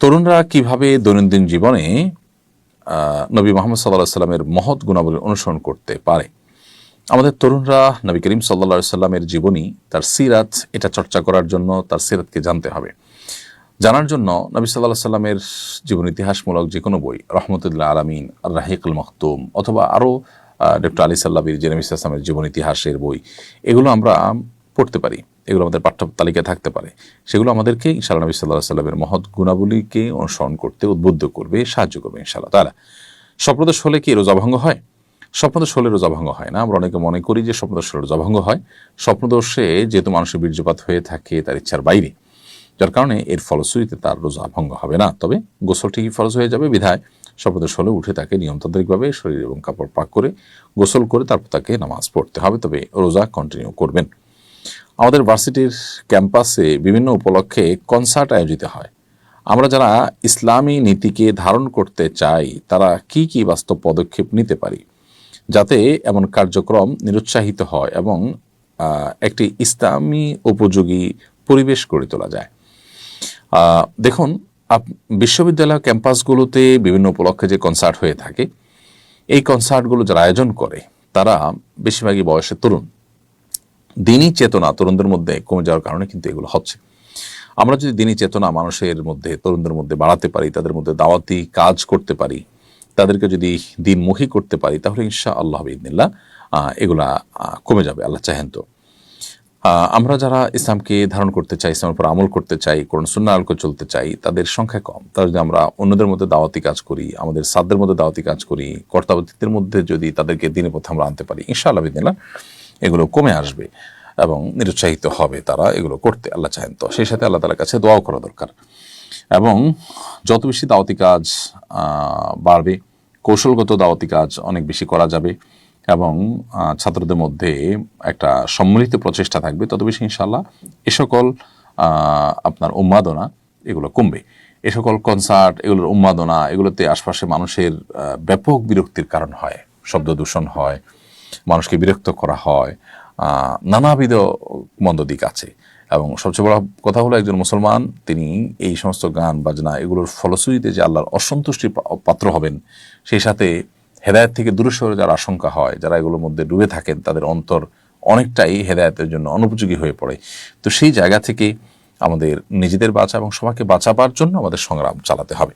তরুণরা কীভাবে দৈনন্দিন জীবনে নবী মোহাম্মদ সাল্লাহ সাল্লামের মহৎ গুণাবলী অনুসরণ করতে পারে? আমাদের তরুণরা নবী করিম সাল্লা সাল্লামের জীবনী, তার সিরাত, এটা চর্চা করার জন্য তার সিরাতকে জানতে হবে। জানার জন্য নবী সাল্লাহ সাল্লামের জীবন ইতিহাসমূলক যে কোনো বই, রহমতুল্লাহ আলমিন আর রাহিকুল মখতুম, অথবা আরও ডক্টর আলী সাল্লাবির জেনেমি ইসলামের জীবন ইতিহাসের বই, এগুলো আমরা পড়তে পারি, এগুলো আমাদের পাঠ্য তালিকায় থাকতে পারে। সেগুলো আমাদেরকে ইনশাআল্লাহ নবী সাল্লাহ সাল্লামের মহৎ গুণাবলীকে অনুসরণ করতে, উদ্বুদ্ধ করবে, সাহায্য করবে ইনশাআল্লাহ তারা স্বপ্নদোষ হলে কি রোজা ভঙ্গ হয়? স্বপ্নদোষ হলে রোজা ভঙ্গ হয় না। আমরা অনেকে মনে করি যে স্বপ্নদোষ হলে রোজা ভঙ্গ হয়। স্বপ্নদোষে যেহেতু মানুষের বীর্যপাত হয়ে থাকে, তার ইচ্ছার বাইরে। যার কারণে এর ফলশ্রুতিতে তার রোজা ভঙ্গ হবে না। তবে গোসল ঠিকই ফরজ হয়ে যাবে, বিধায় স্বপ্নদোষ হলে উঠে তাকে নিয়মতান্ত্রিকভাবে শরীর এবং কাপড় পাক করে গোসল করে তারপর তাকে নামাজ পড়তে হবে। তবে রোজা কন্টিনিউ করবেন। আমাদের ভার্সিটির ক্যাম্পাসে বিভিন্ন উপলক্ষে কনসার্ট আয়োজিত হয়। আমরা যারা ইসলামী নীতিকে ধারণ করতে চাই, তারা কি কি বাস্তব পদক্ষেপ নিতে পারি? যাতে এমন কার্যক্রম নিরুৎসাহিত হয় এবং একটি ইসলামী উপযোগী পরিবেশ গড়ে তোলা যায়। দেখুন বিশ্ববিদ্যালয় ক্যাম্পাসগুলোতে বিভিন্ন উপলক্ষে যে কনসার্ট হয়ে থাকে, এই কনসার্টগুলো যারা আয়োজন করে, তারা বেশিরভাগই বয়সে তরুণ। দিনই চেতনা তরুণদের মধ্যে কমে যাওয়ার কারণে কিন্তু এগুলো হচ্ছে। আমরা যদি দিনই চেতনা মানুষের মধ্যে, তরুণদের মধ্যে বাড়াতে পারি, তাদের মধ্যে দাওয়াতি কাজ করতে পারি, তাদেরকে যদি দিনমুখী করতে পারি, তাহলে ইনশা আল্লাহ ইদিনিল্লাহ এগুলা কমে যাবে, আল্লাহ চাহেন তো। আমরা যারা ইসলামকে ধারণ করতে চাই, ইসলামের উপর আমল করতে চাই কোন সুন্না আলকে চলতে চাই, তাদের সংখ্যা কম। তারা যদি আমরা অন্যদের মধ্যে দাওয়াতি কাজ করি, আমাদের সাধ্যের মধ্যে দাওয়াতি কাজ করি, কর্তাবতীদের মধ্যে যদি তাদেরকে দিনের পথে আমরা আনতে পারি, ইনশাআল্লাহ বিদিনাল্লাহ এগুলো কমে আসবে এবং নিরুৎসাহিত হবে তারা এগুলো করতে, আল্লাহ চাহেন তো। সেই সাথে আল্লাহ তালার কাছে দোয়াও করা দরকার। এবং যত বেশি দাওয়াতি কাজ বাড়বে, কৌশলগত দাওয়াতি কাজ অনেক বেশি করা যাবে এবং ছাত্রদের মধ্যে একটা সম্মিলিত প্রচেষ্টা থাকবে, তত বেশি ইনশাল্লাহ এ সকল আপনার উন্মাদনা এগুলো কমবে। এ সকল কনসার্ট এগুলোর উন্মাদনা, এগুলোতে আশপাশে মানুষের ব্যাপক বিরক্তির কারণ হয়, শব্দ দূষণ হয় মানুষকে বিরক্ত করা হয় নানাবিধ মন্দ দিক আছে। এবং সবচেয়ে বড় কথা হলো একজন মুসলমান, তিনি এই সমস্ত গান, বাজনা এগুলোর ফলশ্রুতিতে যে আল্লাহর অসন্তুষ্টির পাত্র হবেন, সেই সাথে হেদায়ত থেকে দূরে সরে যার আশঙ্কা হয়। যারা এগুলোর মধ্যে ডুবে থাকেন, তাদের অন্তর অনেকটাই হেদায়তের জন্য অনুপযোগী হয়ে পড়ে। তো সেই জায়গা থেকে আমাদের নিজেদের বাঁচা এবং সবাইকে বাঁচাবার জন্য আমাদের সংগ্রাম চালাতে হবে।